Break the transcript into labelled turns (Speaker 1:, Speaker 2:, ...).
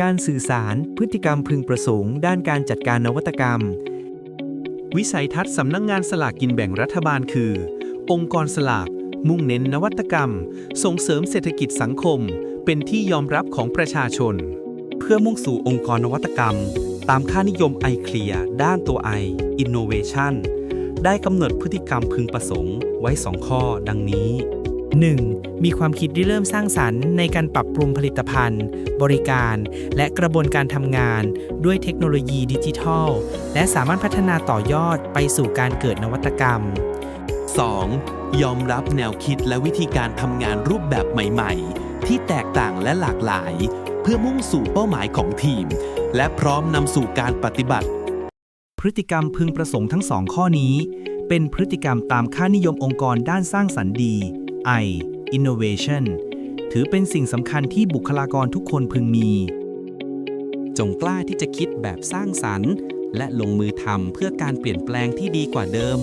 Speaker 1: การสื่อสาร พฤติกรรมพึงประสงค์ ด้านการจัดการนวัตกรรม
Speaker 2: วิสัยทัศน์สำนักงงานสลากกินแบ่งรัฐบาลคือ องค์กรสลาก มุ่งเน้นนวัตกรรม ส่งเสริมเศรษฐกิจสังคม เป็นที่ยอมรับของประชาชน
Speaker 3: เพื่อมุ่งสู่องค์กรนวัตกรรม ตามค่านิยมไอเคลียด้านตัว I Innovation ได้กำหนดพฤติกรรมพึงประสงค์ไว้ 2 ข้อดังนี้
Speaker 4: 1. มีความคิดริเริ่มสร้างสรรค์ในการปรับปรุงผลิตภัณฑ์ บริการ และกระบวนการทำงาน ด้วยเทคโนโลยีดิจิทัล และสามารถพัฒนาต่อยอดไปสู่การเกิดนวัตกรรม
Speaker 2: 2. ยอมรับแนวคิดและวิธีการทำงานรูปแบบใหม่ ๆ ที่แตกต่างและหลากหลาย เพื่อมุ่งสู่เป้าหมายของทีม และพร้อมนำสู่การปฏิบัติ
Speaker 1: พฤติกรรมพึงประสงค์ทั้งสองข้อนี้ เป็นพฤติกรรมตามค่านิยมองค์กรด้านสร้างสรรค์ดี I Innovation ถือเป็นสิ่งสำคัญที่บุคลากรทุกคนพึงมี
Speaker 3: จงกล้าที่จะคิดแบบสร้างสรรค์ และลงมือทำเพื่อการเปลี่ยนแปลงที่ดีกว่าเดิม